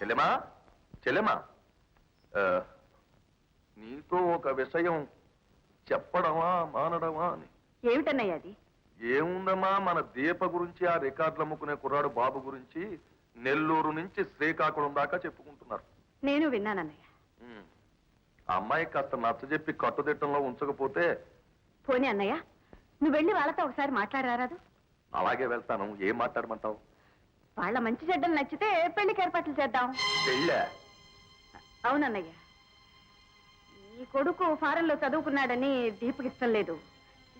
చెల్లెమా? చెల్లెమా? నీతో ఒక విషయం చెప్పడమా మానడమా అని. ఏమిటన్నయ్య అది? ఏముందమ్మా మన దీప గురించి ఆ రికార్డులు అమ్ముకునే కుర్రాడు బాబు గురించి నెల్లూరు నుంచి శ్రీకాకుళం దాకా చెప్పుకుంటున్నారు. నేను విన్నానన్నయ్య. ఆ అమ్మాయి కాస్త నచ్చజెప్పి కట్టుదిట్టంలో ఉంచకపోతే పోనీ అన్నయ్య నువ్వు వెళ్ళి వాళ్ళతో ఒకసారి మాట్లాడరాదు అలాగే వెళ్తాను. ఏం మాట్లాడమంటావు? వాళ్ళ మంచి చెడ్డలు నచ్చితే పెళ్ళికి ఏర్పాట్లు చేద్దాం. పెళ్ళా? అవునన్నయ్య. ఈ కొడుకు ఫారెన్లో చదువుకున్నాడని దీపకి ఇష్టం లేదు.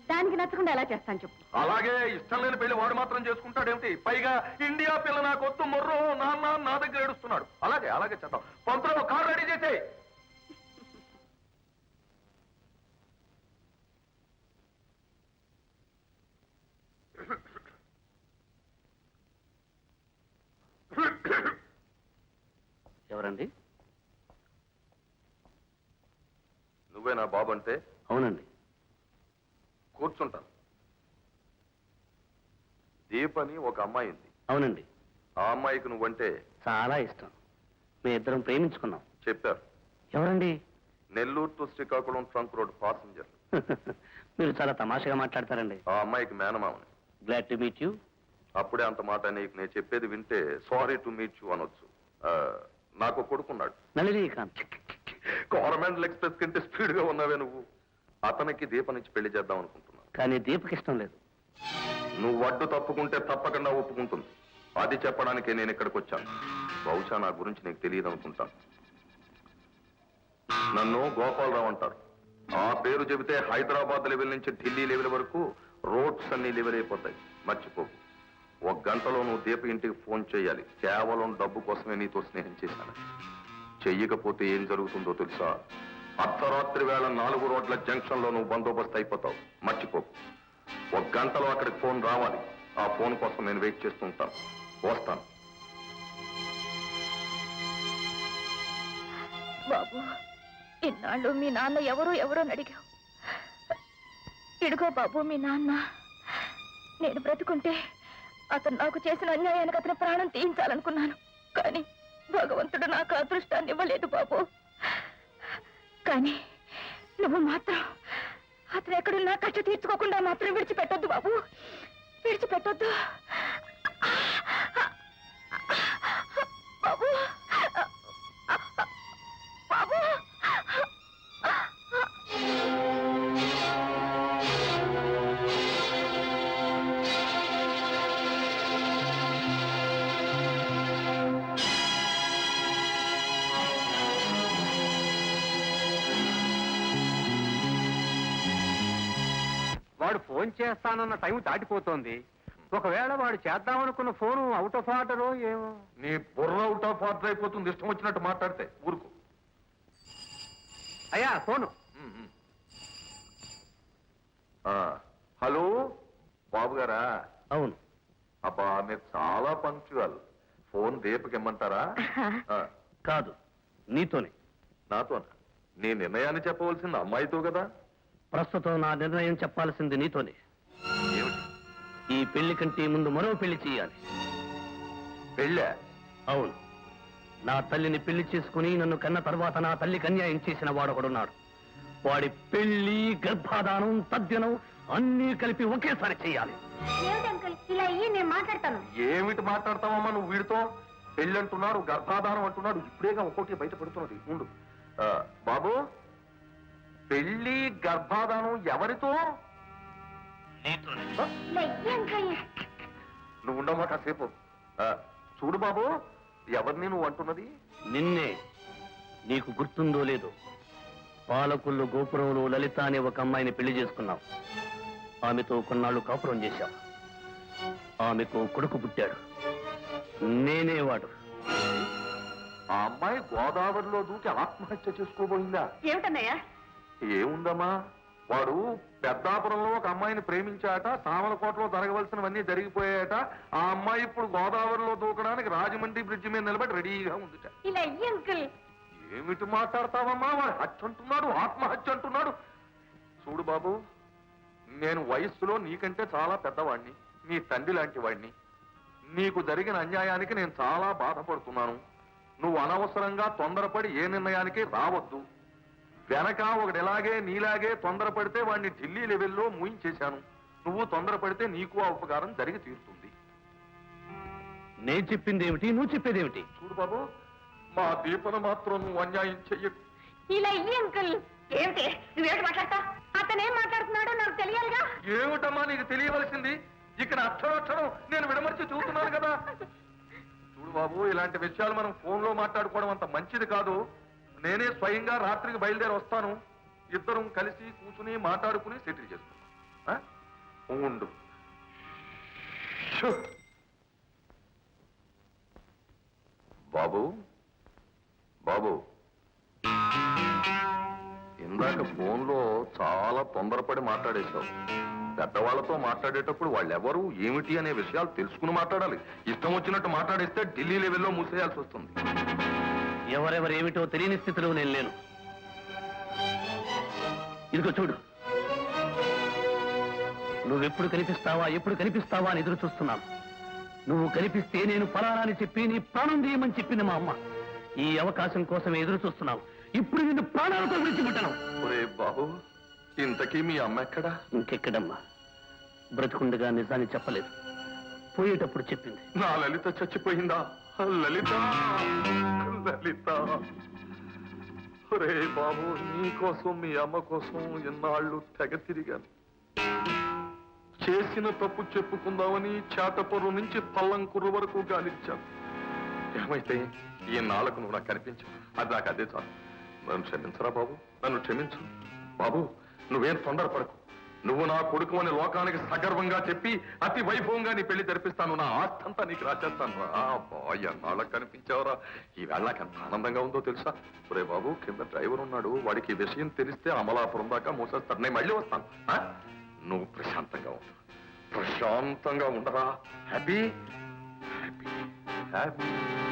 దానికి నచ్చకుండా ఎలా చేస్తాను చెప్పు. అలాగే ఇష్టం లేని పెళ్ళి వాడు మాత్రం చేసుకుంటాడేమిటి? పైగా ఇండియా పిల్ల నాకు వద్దు మొర్రో నాన్న నా దగ్గర ఏడుస్తున్నాడు. అలాగే అలాగే చేద్దాం. పంతులు కార్ రెడీ చేసే ఎవరండి నువ్వే నా బాబు అంటే? అవునండి. కూర్చుంటాను. దీపని ఒక అమ్మాయి ఉంది. అవునండి. ఆ అమ్మాయికి నువ్వంటే? చాలా ఇష్టం. మీ ఇద్దరం ప్రేమించుకున్నాం. చెప్పారు. ఎవరండి? Nellore to Srikakulam trunk road passenger. మీరు చాలా తమాషగా మాట్లాడతారండి. ఆ అమ్మాయికి మేనమామని. గ్లాడ్ టు మీట్ యూ అప్పుడే అంత మాట నీకు నేను చెప్పేది వింటే సారీ టు మీట్ యూ అనొచ్చు. నాకు కొడుకున్నాడు. నళినీకాంత్. గవర్నమెంట్ ఎక్స్ప్రెస్ కంటే స్పీడ్గా ఉన్నావే నువ్వు. అతనికి దీప నుంచి పెళ్ళి చేద్దాం అనుకుంటున్నాను. కానీ దీపకి ఇష్టం లేదు. నువ్వు అడ్డు తప్పుకుంటే తప్పకుండా ఒప్పుకుంటుంది. అది చెప్పడానికే నేను ఇక్కడికి వచ్చాను. బహుశా నా గురించి నీకు తెలియదు అనుకుంటాను. నన్ను గోపాలరావు అంటారు. ఆ పేరు చెబితే హైదరాబాద్ లెవెల్ నుంచి ఢిల్లీ లెవెల్ వరకు రోడ్స్ అన్ని లెవెల్ అయిపోతాయి. మర్చిపోకు ఒక గంటలో నువ్వు దీప ఇంటికి ఫోన్ చేయాలి. కేవలం డబ్బు కోసమే నీతో స్నేహం చేశాను. చెయ్యకపోతే ఏం జరుగుతుందో తెలుసా? అర్ధరాత్రి వేళ నాలుగు రోడ్ల జంక్షన్లో నువ్వు బందోబస్తు అయిపోతావు. మర్చిపో. ఒక గంటలో అక్కడికి ఫోన్ రావాలి. ఆ ఫోన్ కోసం నేను వెయిట్ చేస్తుంటాను. వస్తాను. బాబు ఇన్నాళ్ళు మీ నాన్న ఎవరో ఎవరో అడిగావు. ఇడుగో బాబు మీ నాన్న. నేను బ్రతుకుంటే అతను నాకు చేసిన అన్యాయానికి అతని ప్రాణం తీయించాలనుకున్నాను. కానీ భగవంతుడు నాకు అదృష్టాన్ని ఇవ్వలేదు బాబు. కానీ నువ్వు మాత్రం అతను ఎక్కడున్నా కష్ట తీర్చుకోకుండా మాత్రం విడిచిపెట్టొద్దు బాబు. విడిచిపెట్టొద్దు. వాడు ఫోన్ చేస్తానన్న టైం దాటిపోతోంది. ఒకవేళ వాడు చేద్దామనుకున్న ఫోను అవుట్ ఆఫ్ ఆర్డర్ ఏమో. నీ బుర్ర అవుట్ ఆఫ్ ఆర్డర్ అయిపోతుంది. ఇష్టం వచ్చినట్టు మాట్లాడితే ఊరుకు. అయ్యా ఫోను. హలో బాబు గారా? అవును. అబ్బా మీరు చాలా పంక్చువల్. ఫోన్ దీపకి ఇమ్మంటారా ఆ, కాదు నీతోనే. నాతోనా? నీ నిర్ణయాన్ని చెప్పవలసింది అమ్మాయితో కదా? ప్రస్తుతం నా నిర్ణయం చెప్పాల్సింది నీతోనే. ఈ పెళ్ళి కంటే ముందు మరో పెళ్ళి చేయాలి. పెళ్ళా? అవును. నా తల్లిని పెళ్ళి చేసుకుని నన్ను కన్న తర్వాత నా తల్లికి అన్యాయం చేసిన వాడొకడున్నాడు. వాడి పెళ్ళి గర్భాధానం తద్దినం అన్నీ కలిపి ఒకేసారి చేయాలి. ఇలా అయ్యి నేను మాట్లాడతాను. ఏమిటి మాట్లాడతావమ్మా నువ్వు వీడితో? పెళ్ళి అంటున్నాడు గర్భాధానం అంటున్నాడు ఇప్పుడేగా ఒక్కోటి బయట పడుతున్నది. ఉండు. బాబు పెళ్ళి గర్భాధానం ఎవరితో? నువ్వు ఉండమ్మా కాసేపు. ఆ, చూడు బాబు ఎవరిని నువ్వు అంటున్నది? నిన్నే. నీకు గుర్తుందో లేదో. పాలకుళ్ళు గోపురంలో లలిత అనే ఒక అమ్మాయిని పెళ్ళి చేసుకున్నావు. ఆమెతో కొన్నాళ్ళు కాపురం చేశావు. ఆమెకు కొడుకు పుట్టాడు. నేనే వాడు. ఆ అమ్మాయి గోదావరిలో దూకి ఆత్మహత్య చేసుకోబోయిందా? ఏమిటన్నయ్య? ఏముందమ్మా? వాడు పెద్దాపురంలో ఒక అమ్మాయిని ప్రేమించాట సామలకోటలో జరగవలసినవన్నీ జరిగిపోయాట ఆ అమ్మాయి ఇప్పుడు గోదావరిలో దూకడానికి రాజమండ్రి బ్రిడ్జి మీద నిలబడి రెడీగా ఉందిట. ఇలా అయ్యి అంకుల్. ఏమిటి మాట్లాడతావమ్మా? వాడు హత్య అంటున్నాడు ఆత్మహత్య అంటున్నాడు. చూడు బాబు నేను వయస్సులో నీకంటే చాలా పెద్దవాణ్ణి నీ తండ్రి లాంటి వాడిని నీకు జరిగిన అన్యాయానికి నేను చాలా బాధపడుతున్నాను. నువ్వు అనవసరంగా తొందరపడి ఏ నిర్ణయానికి రావద్దు. వెనక ఒకటి ఎలాగే నీలాగే తొందరపడితే వాడిని ఢిల్లీ లెవెల్లో మూయించేశాను. నువ్వు తొందరపడితే నీకు ఆ ఉపకారం జరిగి తీరుతుంది. నేను చెప్పింది ఏమిటి నువ్వు చెప్పేదేమిటి? చూడు బాబు మా దీపన మాత్రం నువ్వు అన్యాయం చెయ్యకు. ఇలా ఇయ్యి అంకుల్. ఏమిటి? నువ్వేమిటి మాట్లాడతా అతనేం మాట్లాడుతున్నాడో నాకు తెలియాలిగా? ఏమిటమ్మా నీకు తెలియవలసింది? ఇక్కడ అక్షరం అక్షరం నేను విడమర్చి చూస్తున్నాను కదా. చూడు బాబు ఇలాంటి విషయాలు మనం ఫోన్లో మాట్లాడుకోవడం అంత మంచిది కాదు. నేనే స్వయంగా రాత్రికి బయలుదేరి వస్తాను. ఇద్దరం కలిసి కూర్చుని మాట్లాడుకుని సెటిల్ చేసుకుంటాం ఆ? ఉండు. బాబు. బాబు. ఇందాక ఫోన్లో చాలా తొందరపడి మాట్లాడేశావు. పెద్దవాళ్ళతో మాట్లాడేటప్పుడు వాళ్ళెవరు ఏమిటి అనే విషయాలు తెలుసుకుని మాట్లాడాలి. ఇష్టం వచ్చినట్టు మాట్లాడేస్తే ఢిల్లీ లెవెల్లో మూసేయాల్సి వస్తుంది. ఎవరెవరు ఏమిటో తెలియని స్థితిలో నేను లేను. ఇదిగో చూడు. నువ్వెప్పుడు కనిపిస్తావా ఎప్పుడు కనిపిస్తావా అని ఎదురు చూస్తున్నాను నువ్వు కనిపిస్తే నేను ఫలానా అని చెప్పి నీ ప్రాణం తీయమని చెప్పింది మా అమ్మ. ఈ అవకాశం కోసమే ఎదురు చూస్తున్నావు ఇప్పుడు నిన్ను ప్రాణాలతో విడిచిపెట్టను. ఒరే బాబు ఇంతకీ మీ అమ్మ ఎక్కడా? ఇంకెక్కడమ్మా? బ్రతుకుండగా నిజాన్ని చెప్పలేదు. పోయేటప్పుడు చెప్పింది. నా లలిత చచ్చిపోయిందా? లలిత! లలిత రే బాబు నీ కోసం మీ అమ్మ కోసం ఎన్నాళ్ళు తెగ తిరిగాను. చేసిన తప్పు చెప్పుకుందామని చేటపొరు నుంచి పల్లంకుర్రు వరకు గాలిచ్చాను. ఏమైతే ఈ నాలుగు నువ్వు నాకు కనిపించు అది నాకు అదే చాలు. నన్ను క్షమించరా బాబు? నన్ను క్షమించు. బాబు నువ్వేం తొందరపడకు. నువ్వు నా కొడుకు అని లోకానికి సగర్వంగా చెప్పి అతి వైభవంగా నీ పెళ్ళి జరిపిస్తాను. నా ఆస్తంతా నీకు రాచేస్తాను. రా బాయ్ అన్నాళ్ళకి కనిపించావురా? ఈ నాకు ఎంత ఆనందంగా ఉందో తెలుసా? ఒరే బాబు కింద డ్రైవర్ ఉన్నాడు. వాడికి విషయం తెలిస్తే అమలాపురం దాకా మోసేస్తాడు. నేను మళ్ళీ వస్తాను. నువ్వు ప్రశాంతంగా ఉండు. ప్రశాంతంగా ఉండరా. Happy happy happy